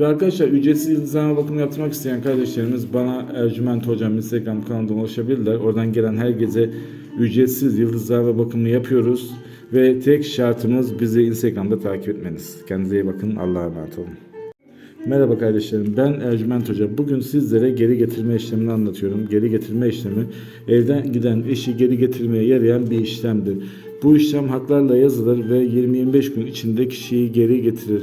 Ve arkadaşlar ücretsiz yıldızlama bakımı yaptırmak isteyen kardeşlerimiz bana Ercüment Hocam Instagram kanalından ulaşabilirler. Oradan gelen herkese ücretsiz yıldızlama bakımını yapıyoruz. Ve tek şartımız bizi Instagram'da takip etmeniz. Kendinize iyi bakın. Allah'a emanet olun. Merhaba kardeşlerim ben Ercüment Hoca. Bugün sizlere geri getirme işlemini anlatıyorum. Geri getirme işlemi evden giden eşi geri getirmeye yarayan bir işlemdir. Bu işlem haklarla yazılır ve 20-25 gün içinde kişiyi geri getirir.